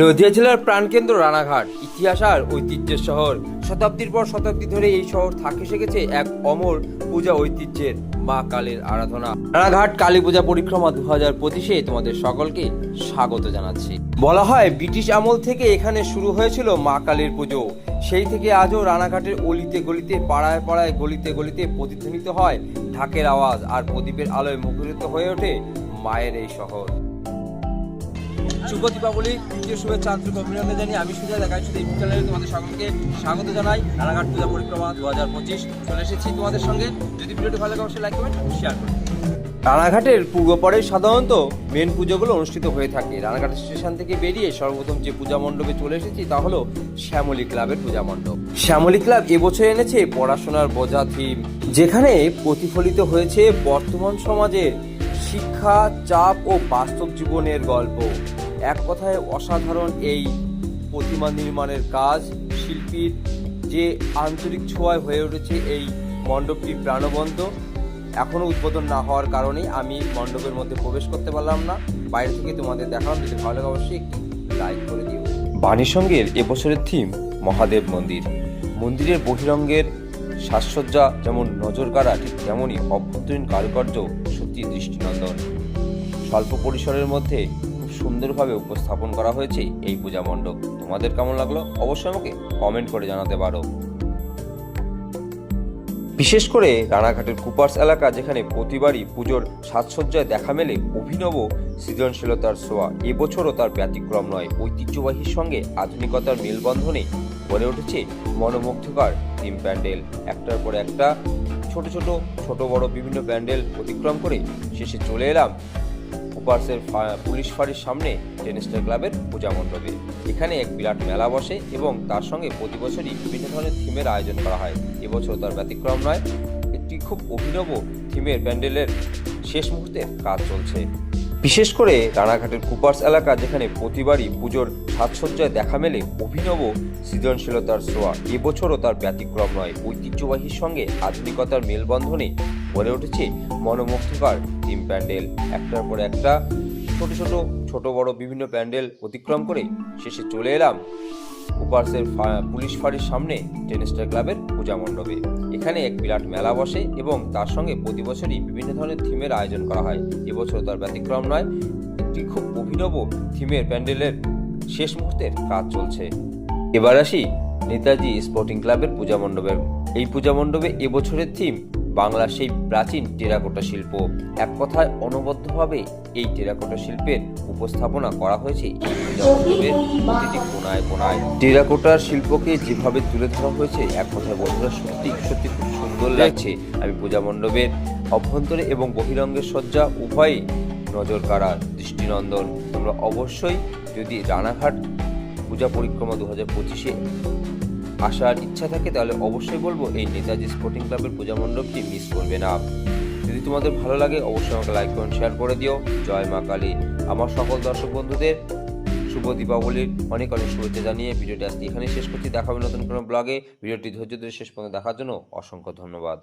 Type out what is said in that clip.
নদিয়া জেলার প্রাণকেন্দ্র রানাঘাট, ইতিহাস আর ঐতিহ্যের শহর। শতাব্দীর পর শতাব্দী ধরে এই শহর থাকে শিখেছে এক অমর পূজা ঐতিহ্যের মা কালীর আরাধনা। রানাঘাট কালী পূজা পরিক্রমা দু হাজার পঁচিশে তোমাদের সকলকে স্বাগত জানাচ্ছি। বলা হয় ব্রিটিশ আমল থেকে এখানে শুরু হয়েছিল মা কালীর পুজো। সেই থেকে আজও রানাঘাটের অলিতে গলিতে, পাড়ায় পাড়ায় গলিতে গলিতে প্রতিধ্বনিত হয় ঢাকের আওয়াজ আর প্রদীপের আলোয় মুখরিত হয়ে ওঠে মায়ের এই শহর। শুভ দীপাবলি, তৃতীয় শুভেচ্ছা আন্তরিক অভিনন্দন জানিয়ে আমি সুজা দেখাই শুধু এই চ্যানেলে তোমাদের সকলকে স্বাগত জানাই। রানাঘাট পূজা পরিক্রমা দু হাজার পঁচিশ। চলে এসেছি তোমাদের সঙ্গে। যদি ভিডিওটি ভালো লাগে অবশ্যই লাইক করবেন শেয়ার করবেন রানাঘাটের পূর্ব পরে সাধারণত মেন পুজোগুলো অনুষ্ঠিত হয়ে থাকে। রানাঘাট স্টেশন থেকে বেরিয়ে সর্বপ্রথম যে পূজা মণ্ডপে চলে এসেছি তা হলো শ্যামলী ক্লাবের পূজা মণ্ডপ। শ্যামলী ক্লাব এবছর এনেছে পড়াশোনার বোঝা থিম যেখানে প্রতিফলিত হয়েছে বর্তমান সমাজের শিক্ষা, চাপ ও বাস্তব জীবনের গল্প। এক কথায় অসাধারণ এই প্রতিমা নির্মাণের কাজ। শিল্পীর যে আন্তরিক ছোঁয়ায় হয়ে উঠেছে এই মণ্ডপটি প্রাণবন্ত। এখনও উদ্বোধন না হওয়ার কারণে আমি মণ্ডপের মধ্যে প্রবেশ করতে পারলাম না। বাইরে থেকে তোমাদের দেখালাম, যদি ভালো লাগে অবশ্যই লাইক করে দিও। বাণী সঙ্গের এবছরের থিম, মহাদেব মন্দির। মন্দিরের বহিরঙ্গের সাজসজ্জা যেমন নজর কাড়া ঠিক তেমনই অভ্যন্তরীণ কারুকার্য সত্যি দৃষ্টিনন্দন। স্বল্প পরিসরের মধ্যে সুন্দরভাবে উপস্থাপন করা হয়েছে এই পূজা মণ্ডপ। তোমাদের কেমন লাগল? অবশ্যই আমাকে কমেন্ট করে জানাতে পারো। বিশেষ করে রানাঘাটের কুপার্স এলাকা, যেখানে প্রতিবারই পুজোর সাজসজ্জায় দেখা মেলে অভিনব সৃজনশীলতার ছোঁয়া এবছরও তার ব্যতিক্রম নয়। ঐতিহ্যবাহীর সঙ্গে আধুনিকতার মেলবন্ধনে গড়ে উঠেছে মনোমুগ্ধকর থিম প্যান্ডেল। একটার পর একটা ছোট ছোট ছোট বড় বিভিন্ন প্যান্ডেল অতিক্রম করে শেষে চলে এলাম কুপার্সের পুলিশ ফাঁড়ির সামনে টেনিস্টার ক্লাবের পূজা মণ্ডপে। এখানে এক বিরাট মেলা বসে এবং তার সঙ্গে প্রতি বছরই বিভিন্ন ধরনের থিমের আয়োজন করা হয়। এবছর তার ব্যতিক্রম নয়, একটি খুব অভিনব থিমের প্যান্ডেলের শেষ মুহূর্তে কাজ চলছে। বিশেষ করে রানাঘাটের কুপার্স এলাকা, যেখানে প্রতিবারই পুজোর সাজসজ্জায় দেখা মেলে অভিনব সৃজনশীলতার ছোঁয়া, এবছরও তার ব্যতিক্রম নয়। ঐতিহ্যবাহীর সঙ্গে আধুনিকতার মেলবন্ধনে গড়ে উঠেছে মনোমুগ্ধকর থিম প্যান্ডেল। একটার পর একটা ছোট ছোট ছোট বড় বিভিন্ন প্যান্ডেল অতিক্রম করে শেষে চলে এলাম উপার্সের পুলিশ ফাঁড়ির সামনে টেনিস্টার ক্লাবের পূজা মণ্ডপে। এখানে এক বিরাট মেলা বসে এবং তার সঙ্গে প্রতি বছরই বিভিন্ন ধরনের থিমের আয়োজন করা হয়। এবছর তার ব্যতিক্রম নয়, একটি খুব অভিনব থিমের প্যান্ডেলের শেষ মুহূর্তের কাজ চলছে। এবার আসি নেতাজি স্পোর্টিং ক্লাবের পূজা মণ্ডপের। এই পূজা মণ্ডপে এবছরের থিম বাংলার সেই প্রাচীন টেরাকোটা শিল্প এক কথায় অনবদ্যভাবে এই টেরাকোটা শিল্পের উপস্থাপনা করা হয়েছে এই প্রতিটি কোনায় কোনায় টেরাকোটার শিল্পকে যেভাবে তুলে ধরা হয়েছে, এক কথায় বন্ধুরা সত্যি সত্যি খুব সুন্দর লাগছে। আমি পূজা মণ্ডপের অভ্যন্তরে এবং বহিরঙ্গের সজ্জা উভয়ই নজর কাড়া দৃষ্টিনন্দন। তোমরা অবশ্যই যদি রানাঘাট পূজা পরিক্রমা দু হাজার পঁচিশে আসার ইচ্ছা থাকে, তাহলে অবশ্যই বলব এই নেতাজি স্পোর্টিং ক্লাবের পূজা মণ্ডপটি মিস করবে না। যদি তোমাদের ভালো লাগে, অবশ্যই আমাকে লাইক করুন শেয়ার করে দিও। জয় মা কালী। আমার সকল দর্শক বন্ধুদের শুভ দীপাবলির অনেক অনেক শুভেচ্ছা জানিয়ে ভিডিওটি আজকে এখানেই শেষ করছি। দেখাবে নতুন কোনো ব্লগে ভিডিওটি ধৈর্য ধরে শেষ পর্যন্ত দেখার জন্য অসংখ্য ধন্যবাদ।